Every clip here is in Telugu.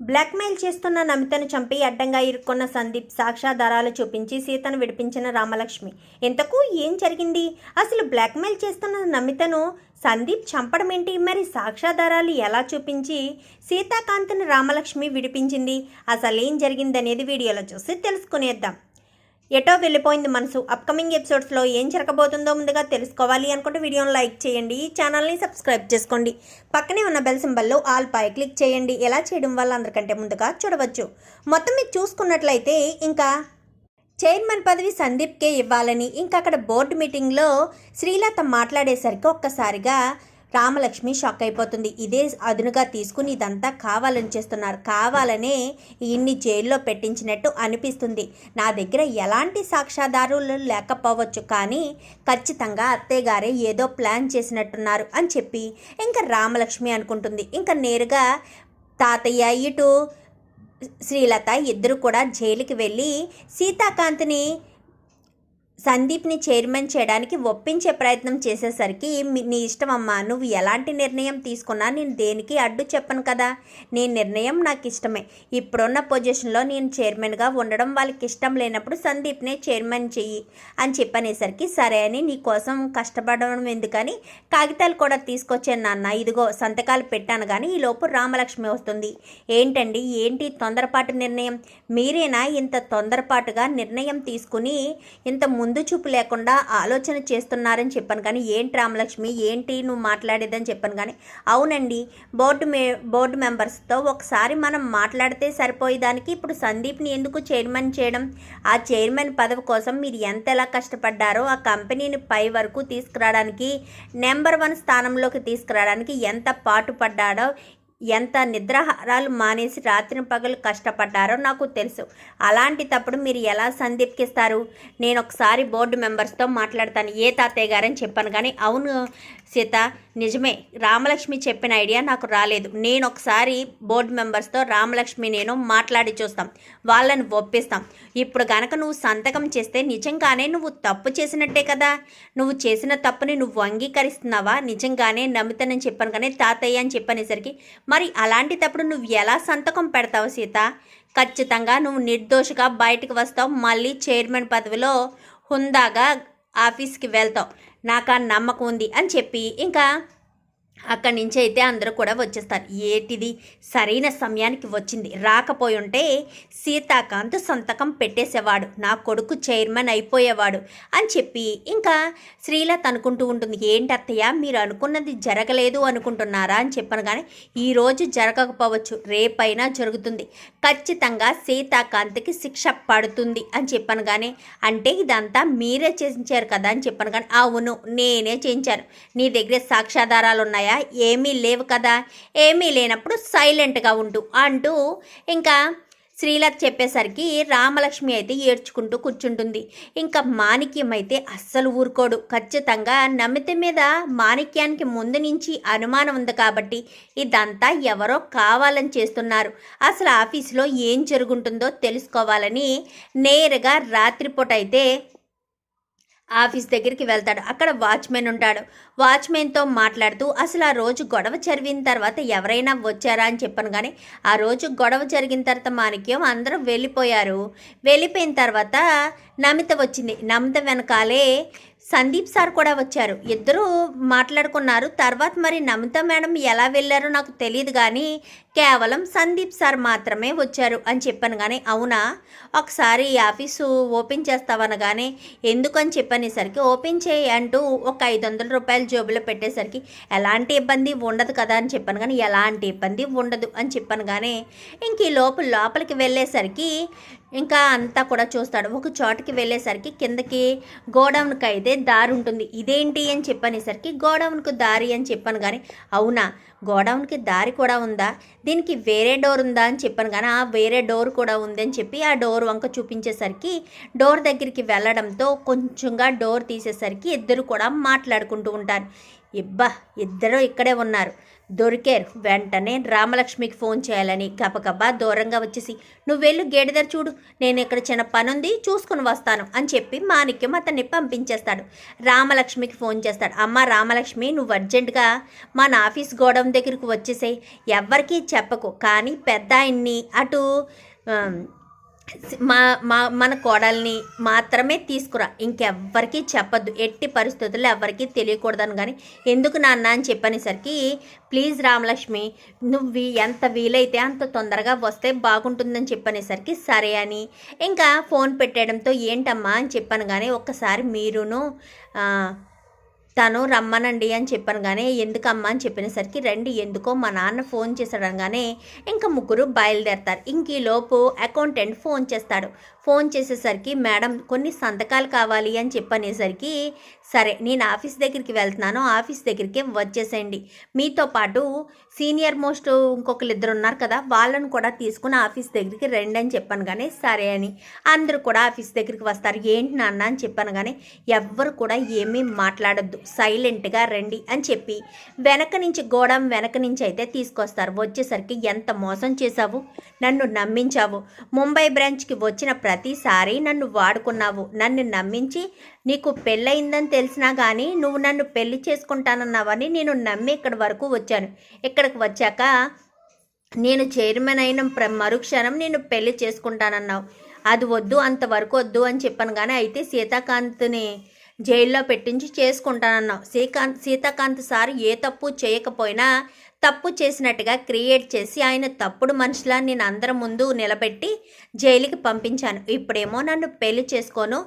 బ్లాక్మెయిల్ చేస్తున్న నమితను చంపి అడ్డంగా ఇరుక్కున్న సందీప్ సాక్ష్యాధారాలు చూపించి సీతను విడిపించిన రామలక్ష్మి. ఇంతకు ఏం జరిగింది? అసలు బ్లాక్మెయిల్ చేస్తున్న నమితను సందీప్ చంపడం ఏంటి? మరి సాక్ష్యాధారాలు ఎలా చూపించి సీతాకాంత్ని రామలక్ష్మి విడిపించింది? అసలు ఏం జరిగిందనేది వీడియోలో చూసి తెలుసుకునేద్దాం. ఎటో వెళ్ళిపోయింది మనసు. అప్కమింగ్ ఎపిసోడ్స్లో ఏం జరగబోతుందో ముందుగా తెలుసుకోవాలి అనుకుంటే వీడియోని లైక్ చేయండి ఈ ఛానల్ని సబ్స్క్రైబ్ చేసుకోండి. పక్కనే ఉన్న బెల్ సింబల్లో ఆల్ పై క్లిక్ చేయండి. ఎలా చేయడం వల్ల అందరికంటే ముందుగా చూడవచ్చు. మొత్తం మీరు చూసుకున్నట్లయితే ఇంకా చైర్మన్ పదవి సందీప్కే ఇవ్వాలని ఇంకా అక్కడ బోర్డు మీటింగ్లో శ్రీలత మాట్లాడేసరికి ఒక్కసారిగా రామలక్ష్మి షాక్ అయిపోతుంది. ఇదే అదునుగా తీసుకుని ఇదంతా కావాలని చేస్తున్నారు. కావాలనే ఇన్ని జైల్లో పెట్టించినట్టు అనిపిస్తుంది. నా దగ్గర ఎలాంటి సాక్ష్యాధారులు లేకపోవచ్చు. కానీ ఖచ్చితంగా అత్తయ్యగారే ఏదో ప్లాన్ చేసినట్టున్నారు అని చెప్పి ఇంకా రామలక్ష్మి అనుకుంటుంది. ఇంకా నేరుగా తాతయ్య ఇటు శ్రీలత ఇద్దరు కూడా జైలుకి వెళ్ళి సీతాకాంత్ని సందీప్ని చైర్మన్ చేయడానికి ఒప్పించే ప్రయత్నం చేసేసరికి నీ ఇష్టం అమ్మా నువ్వు ఎలాంటి నిర్ణయం తీసుకున్నా నేను దేనికి అడ్డు చెప్పను కదా? నీ నిర్ణయం నాకు ఇష్టమే. ఇప్పుడున్న పొజిషన్లో నేను చైర్మన్గా ఉండడం వాళ్ళకి ఇష్టం లేనప్పుడు సందీప్నే చైర్మన్ చెయ్యి అని చెప్పనేసరికి సరే అని నీ కోసం కష్టపడడం ఎందుకని? కాగితాలు కూడా తీసుకొచ్చాను నాన్న. ఇదిగో సంతకాలు పెట్టాను కానీ ఈ లోపు రామలక్ష్మి వస్తుంది. ఏంటండి? ఏంటి తొందరపాటు నిర్ణయం? మీరేనా ఇంత తొందరపాటుగా నిర్ణయం తీసుకుని ఇంత ముందు చూపు లేకుండా ఆలోచన చేస్తున్నారని చెప్పాను. కానీ ఏంటి రామలక్ష్మి? ఏంటి నువ్వు మాట్లాడేదని చెప్పాను. కానీ అవునండి బోర్డు మే బోర్డు మెంబర్స్తో ఒకసారి మనం మాట్లాడితే సరిపోయేదానికి ఇప్పుడు సందీప్ని ఎందుకు చైర్మన్ చేయడం? ఆ చైర్మన్ పదవి కోసం మీరు ఎంత ఎలా కష్టపడ్డారో ఆ కంపెనీని పై వరకు తీసుకురావడానికి నెంబర్ వన్ స్థానంలోకి తీసుకురావడానికి ఎంత పాటుపడ్డాడో ఎంత నిద్రాహారాలు మానేసి రాత్రి పగలు కష్టపడ్డారో నాకు తెలుసు. అలాంటి తప్పుడు మీరు ఎలా సందీప్కిస్తారు? నేను ఒకసారి బోర్డు మెంబర్స్తో మాట్లాడతాను. ఏ తాతయ్య గారని చెప్పాను కానీ అవును సీత నిజమే. రామలక్ష్మి చెప్పిన ఐడియా నాకు రాలేదు. నేను ఒకసారి బోర్డు మెంబర్స్తో రామలక్ష్మి నేను మాట్లాడి చూస్తాం. వాళ్ళని ఒప్పిస్తాం. ఇప్పుడు గనక నువ్వు సంతకం చేస్తే నిజంగానే నువ్వు తప్పు చేసినట్టే కదా? నువ్వు చేసిన తప్పుని నువ్వు అంగీకరిస్తున్నావా? నిజంగానే నమ్ముతానని చెప్పాను కానీ తాతయ్య అని చెప్పనేసరికి మరి అలాంటిటప్పుడు నువ్వు ఎలా సంతకం పెడతావు సీత? ఖచ్చితంగా నువ్వు నిర్దోషిగా బయటకు వస్తావు. మళ్ళీ చైర్మన్ పదవిలో హుందాగా ఆఫీస్కి వెళ్తావు. నాకు ఆ నమ్మకం ఉంది అని చెప్పి. ఇంకా అక్కడి నుంచి అయితే అందరూ కూడా వచ్చేస్తారు. ఏటిది? సరైన సమయానికి వచ్చింది. రాకపోయి ఉంటే సీతాకాంత్ సంతకం పెట్టేసేవాడు. నా కొడుకు చైర్మన్ అయిపోయేవాడు అని చెప్పి ఇంకా శ్రీలత అనుకుంటూ ఉంటుంది. ఏంటి అత్తయ్య మీరు అనుకున్నది జరగలేదు అనుకుంటున్నారా అని చెప్పాను కానీ ఈరోజు జరగకపోవచ్చు. రేపైనా జరుగుతుంది. ఖచ్చితంగా సీతాకాంత్కి శిక్ష పడుతుంది అని చెప్పాను కానీ అంటే ఇదంతా మీరే చేయించారు కదా అని చెప్పాను కానీ అవును నేనే చేయించాను. నీ దగ్గర సాక్ష్యాధారాలు ఉన్నాయా ఏమీ లేవు కదా. ఏమీ లేనప్పుడు సైలెంట్గా ఉండు అంటూ ఇంకా శ్రీలత చెప్పేసరికి రామలక్ష్మి అయితే ఏడ్చుకుంటూ కూర్చుంటుంది. ఇంకా మాణిక్యం అయితే అస్సలు ఊరుకోడు. ఖచ్చితంగా నమిత మీద మాణిక్యానికి ముందు నుంచి అనుమానం ఉంది కాబట్టి ఇదంతా ఎవరో కావాలని చేస్తున్నారు. అసలు ఆఫీసులో ఏం జరుగుంటుందో తెలుసుకోవాలని నేరుగా రాత్రిపూట అయితే ఆఫీస్ దగ్గరికి వెళ్తాడు. అక్కడ వాచ్మెన్ ఉంటాడు. వాచ్మెన్తో మాట్లాడుతూ అసలు ఆ రోజు గొడవ జరిగిన తర్వాత ఎవరైనా వచ్చారా? అని చెప్పాను కానీ ఆ రోజు గొడవ జరిగిన తర్వాత మాణిక్యం అందరూ వెళ్ళిపోయారు. వెళ్ళిపోయిన తర్వాత నమిత వచ్చింది. నమిత వెనకాలే సందీప్ సార్ కూడా వచ్చారు. ఇద్దరూ మాట్లాడుకున్నారు. తర్వాత మరి నమిత మేడం ఎలా వెళ్ళారో నాకు తెలియదు కానీ కేవలం సందీప్ సార్ మాత్రమే వచ్చారు అని చెప్పాను కానీ అవునా? ఒకసారి ఆఫీసు ఓపెన్ చేస్తావనగానే ఎందుకని చెప్పనేసరికి ఓపెన్ చేయి అంటూ ఒక ఐదు వందల రూపాయలు జోబులో పెట్టేసరికి ఎలాంటి ఇబ్బంది ఉండదు కదా అని చెప్పాను కానీ ఎలాంటి ఇబ్బంది ఉండదు అని చెప్పాను కానీ ఇంక ఈ లోపు లోపలికి వెళ్ళేసరికి ఇంకా అంతా కూడా చూస్తాడు. ఒక చోటుకి వెళ్ళేసరికి కిందకి గోడౌన్కి అయితే దారి ఉంటుంది. ఇదేంటి అని చెప్పనేసరికి గోడౌన్కు దారి అని చెప్పాను కానీ అవునా? గోడౌన్కి దారి కూడా ఉందా? దీనికి వేరే డోర్ ఉందా అని చెప్పాను కానీ ఆ వేరే డోర్ కూడా ఉంది అని చెప్పి ఆ డోర్ వంక చూపించేసరికి డోర్ దగ్గరికి వెళ్ళడంతో కొంచెంగా డోర్ తీసేసరికి ఇద్దరు కూడా మాట్లాడుకుంటూ ఉంటారు. ఇబ్బా ఇద్దరు ఇక్కడే ఉన్నారు. దొరికారు. వెంటనే రామలక్ష్మికి ఫోన్ చేయాలని గబగబా దూరంగా వచ్చేసి నువ్వు వెళ్ళి గేటు చూడు. నేను ఇక్కడ చిన్న పని ఉంది చూసుకుని వస్తాను అని చెప్పి మాణిక్యం అతన్ని పంపించేస్తాడు. రామలక్ష్మికి ఫోన్ చేస్తాడు. అమ్మ రామలక్ష్మి నువ్వు అర్జెంటుగా మన ఆఫీస్ గోడౌన్ దగ్గరికి వచ్చేసేయ్. ఎవ్వరికీ చెప్పకు. కానీ పెద్ద ఆయన్ని అటు మా మా మన కోడల్ని మాత్రమే తీసుకురా. ఇంకెవ్వరికీ చెప్పద్దు. ఎట్టి పరిస్థితుల్లో ఎవరికీ తెలియకూడదని కానీ ఎందుకు నాన్న అని చెప్పనేసరికి ప్లీజ్ రామలక్ష్మి నువ్వు ఎంత వీలైతే అంత తొందరగా వస్తే బాగుంటుందని చెప్పనేసరికి సరే అని. ఇంకా ఫోన్ పెట్టేయడంతో ఏంటమ్మా? అని చెప్పాను కానీ ఒక్కసారి మీరును తను రమ్మనండి అని చెప్పాను కానీ ఎందుకమ్మా అని చెప్పినసరికి రండి ఎందుకో మా నాన్న ఫోన్ చేశాడు అనగానే ఇంకా ముగ్గురు బయలుదేరతారు. ఇంక అకౌంటెంట్ ఫోన్ చేస్తాడు. ఫోన్ చేసేసరికి మేడం కొన్ని సంతకాలు కావాలి అని చెప్పనేసరికి సరే నేను ఆఫీస్ దగ్గరికి వెళ్తున్నాను. ఆఫీస్ దగ్గరికి వచ్చేసేయండి. మీతో పాటు సీనియర్ మోస్ట్ ఇంకొకరు ఇద్దరు ఉన్నారు కదా వాళ్ళను కూడా తీసుకుని ఆఫీస్ దగ్గరికి రండి అని చెప్పాను కానీ సరే అని. అందరూ కూడా ఆఫీస్ దగ్గరికి వస్తారు. ఏంటి నాన్న అని చెప్పాను కానీ ఎవ్వరు కూడా ఏమీ మాట్లాడొద్దు. సైలెంట్గా రండి అని చెప్పి వెనక నుంచి గోడం వెనక నుంచి అయితే తీసుకొస్తారు. వచ్చేసరికి ఎంత మోసం చేశావు? నన్ను నమ్మించావు. ముంబై బ్రాంచ్కి వచ్చిన ప్రతిసారి నన్ను వాడుకున్నావు. నన్ను నమ్మించి నీకు పెళ్ళయిందని తెలిసినా కానీ నువ్వు నన్ను పెళ్ళి చేసుకుంటానన్నావని నేను నమ్మి ఇక్కడి వరకు వచ్చాను. ఇక్కడికి వచ్చాక నేను చైర్మన్ అయిన ప్ర మరుక్షణం నేను పెళ్ళి చేసుకుంటానన్నావు. అది వద్దు అంతవరకు వద్దు అని చెప్పాను కానీ అయితే సీతాకాంత్ని జైల్లో పెట్టించి చేసుకుంటానన్నావు. శ్రీకాంత్ సీతాకాంత్ సార్ ఏ తప్పు చేయకపోయినా తప్పు చేసినట్టుగా క్రియేట్ చేసి ఆయన తప్పుడు మనుషులా నేను అందరి ముందు నిలబెట్టి జైలుకి పంపించాను. ఇప్పుడేమో నన్ను పెళ్ళి చేసుకోను.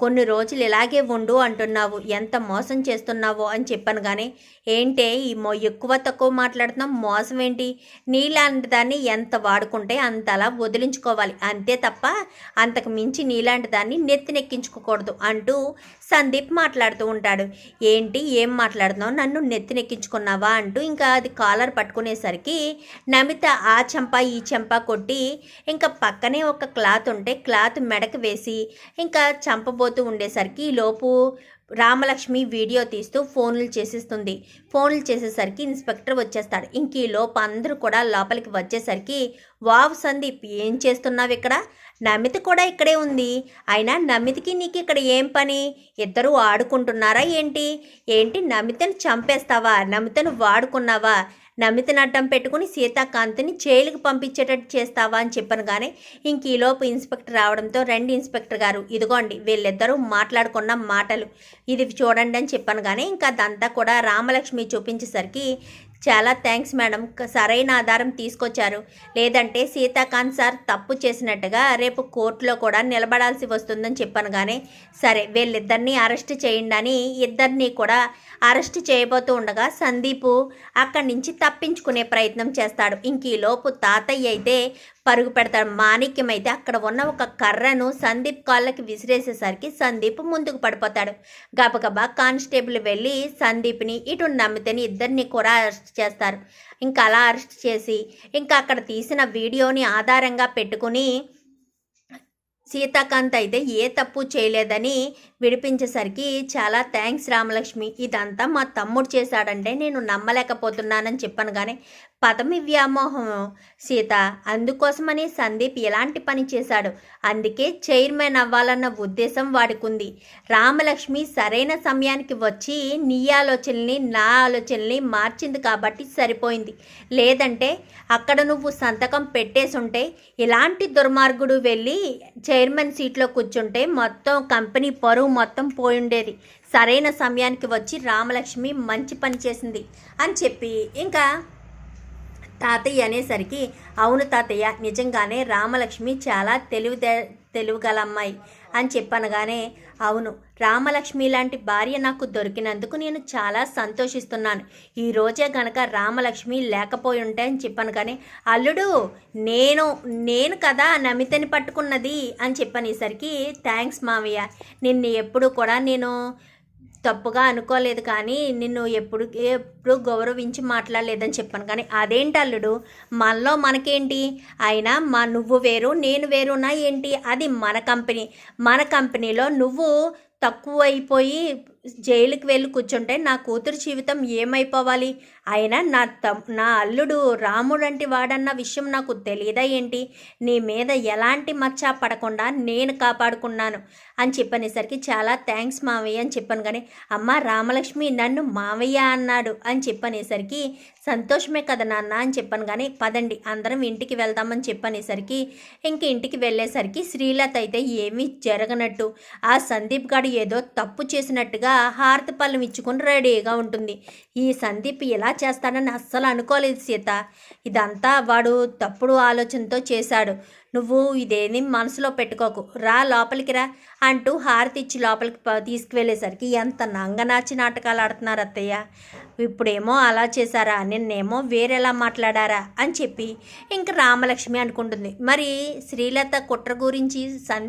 కొన్ని రోజులు ఇలాగే ఉండు అంటున్నావు. ఎంత మోసం చేస్తున్నావో అని చెప్పాను కానీ ఏంటే ఈ మో ఎక్కువ తక్కువ మాట్లాడుతున్నాం మోసం ఏంటి? నీలాంటి దాన్ని ఎంత వాడుకుంటే అంత అలా వదిలించుకోవాలి. అంతే తప్ప అంతకు మించి నీలాంటి దాన్ని నెత్తినెక్కించుకోకూడదు అంటూ సందీప్ మాట్లాడుతూ ఉంటాడు. ఏంటి? ఏం మాట్లాడుతున్నావు? నన్ను నెత్తినెక్కించుకున్నావా? అంటూ ఇంకా అది కాలర్ పట్టుకునేసరికి నమిత ఆ చెంప ఈ చెంప కొట్టి ఇంకా పక్కనే ఒక క్లాత్ ఉంటే క్లాత్ మెడకు వేసి ఇంకా చంపబోతూ ఉండేసరికి ఈలోపు లోపు రామలక్ష్మి వీడియో తీస్తూ ఫోన్లు చేసేస్తుంది. ఫోన్లు చేసేసరికి ఇన్స్పెక్టర్ వచ్చేస్తాడు. ఇంక ఈ లోపు అందరూ కూడా లోపలికి వచ్చేసరికి వావ్ సందీప్ ఏం చేస్తున్నావు ఇక్కడ? నమిత కూడా ఇక్కడే ఉంది. అయినా నమితికి నీకు ఇక్కడ ఏం పని? ఇద్దరు ఆడుకుంటున్నారా ఏంటి? ఏంటి నమితను చంపేస్తావా? నమితను వాడుకున్నావా? నమితను అడ్డం పెట్టుకుని సీతాకాంత్ని జైలుకి పంపించేటట్టు చేస్తావా అని చెప్పాను కానీ ఇంక ఈలోపు ఇన్స్పెక్టర్ రావడంతో రెండు ఇన్స్పెక్టర్ గారు ఇదిగోండి వీళ్ళిద్దరూ మాట్లాడుకున్న మాటలు. ఇది చూడండి అని చెప్పాను కానీ ఇంకా అదంతా కూడా రామలక్ష్మి చూపించేసరికి చాలా థ్యాంక్స్ మేడం సరైన ఆధారం తీసుకొచ్చారు. లేదంటే సీతాకాంత్ సార్ తప్పు చేసినట్టుగా రేపు కోర్టులో కూడా నిలబడాల్సి వస్తుందని చెప్పాను కానీ సరే వీళ్ళిద్దరినీ అరెస్ట్ చేయండి అని ఇద్దరినీ కూడా అరెస్ట్ చేయబోతూ ఉండగా సందీపు అక్కడి నుంచి తప్పించుకునే ప్రయత్నం చేస్తాడు. ఇంక ఈ లోపు తాతయ్య అయితే పరుగు పెడతాడు. మాణిక్యం అయితే అక్కడ ఉన్న ఒక కర్రను సందీప్ కాళ్ళకి విసిరేసేసరికి సందీప్ ముందుకు పడిపోతాడు. గబగబా కానిస్టేబుల్ వెళ్ళి సందీప్ని ఇటు నమ్మితేని ఇద్దరిని కూడా అరెస్ట్ చేస్తారు. ఇంకా అలా అరెస్ట్ చేసి ఇంకా అక్కడ తీసిన వీడియోని ఆధారంగా పెట్టుకుని సీతాకాంత్ అయితే ఏ తప్పు చేయలేదని విడిపించేసరికి చాలా థ్యాంక్స్ రామలక్ష్మి ఇదంతా మా తమ్ముడు చేశాడంటే నేను నమ్మలేకపోతున్నానని చెప్పాను కానీ పదమి వ్యామోహం సీత. అందుకోసమని సందీప్ ఎలాంటి పని చేశాడు? అందుకే చైర్మన్ అవ్వాలన్న ఉద్దేశం వాడుకుంది. రామలక్ష్మి సరైన సమయానికి వచ్చి నీ ఆలోచనల్ని నా ఆలోచనల్ని మార్చింది కాబట్టి సరిపోయింది. లేదంటే అక్కడ నువ్వు సంతకం పెట్టేసుంటే ఇలాంటి దుర్మార్గుడు వెళ్ళి చైర్మన్ సీట్లో కూర్చుంటే మొత్తం కంపెనీ పరువు మొత్తం పోయిండేది. సరైన సమయానికి వచ్చి రామలక్ష్మి మంచి పని చేసింది అని చెప్పి. ఇంకా తాతయ్య అనేసరికి అవును తాతయ్య నిజంగానే రామలక్ష్మి చాలా తెలివి తెలివిగల అమ్మాయి అని చెప్పనగానే అవును రామలక్ష్మి లాంటి భార్య నాకు దొరికినందుకు నేను చాలా సంతోషిస్తున్నాను. ఈ రోజే గనక రామలక్ష్మి లేకపోయి ఉంటే అని చెప్పాను కానీ అల్లుడు నేను నేను కదా నమితని పట్టుకున్నది అని చెప్పనేసరికి థ్యాంక్స్ మావయ్య నిన్ను ఎప్పుడు కూడా నేను తప్పుగా అనుకోలేదు కానీ నిన్ను ఎప్పుడు ఎప్పుడు గౌరవించి మాట్లాడలేదని చెప్పాను. కానీ అదేంటి అల్లుడు? మనలో మనకేంటి? అయినా మా నువ్వు వేరు నేను వేరునా ఏంటి? అది మన కంపెనీ. మన కంపెనీలో నువ్వు తక్కువ అయిపోయి జైలుకి వెళ్ళి కూర్చుంటే నా కూతురు జీవితం ఏమైపోవాలి? అయినా నా తమ్ నా అల్లుడు రాముడు అంటే వాడన్న విషయం నాకు తెలియదా ఏంటి? నీ మీద ఎలాంటి మచ్చ పడకుండా నేను కాపాడుకున్నాను అని చెప్పనేసరికి చాలా థ్యాంక్స్ మావయ్య అని చెప్పాను కానీ అమ్మ రామలక్ష్మి నన్ను మావయ్య అన్నాడు అని చెప్పనేసరికి సంతోషమే కదా నాన్న అని చెప్పాను కానీ పదండి అందరం ఇంటికి వెళ్దామని చెప్పనేసరికి ఇంక ఇంటికి వెళ్ళేసరికి శ్రీలత అయితే ఏమీ జరగనట్టు ఆ సందీప్ గాడు ఏదో తప్పు చేసినట్టుగా హారతి పళ్ళం ఇచ్చుకుని రెడీగా ఉంటుంది. ఈ సందీప్ ఇలా చేస్తానని అస్సలు అనుకోలేదు సీత. ఇదంతా వాడు తప్పుడు ఆలోచనతో చేశాడు. నువ్వు ఇదేని మనసులో పెట్టుకోకు. రా లోపలికి రా అంటూ హారతి ఇచ్చి లోపలికి తీసుకువెళ్ళేసరికి ఎంత నంగనాచి నాటకాలు ఆడుతున్నారు అత్తయ్య. ఇప్పుడేమో అలా చేశారా నిన్నేమో వేరేలా మాట్లాడారా అని చెప్పి ఇంక రామలక్ష్మి అనుకుంటుంది. మరి శ్రీలత కుట్ర గురించి సన్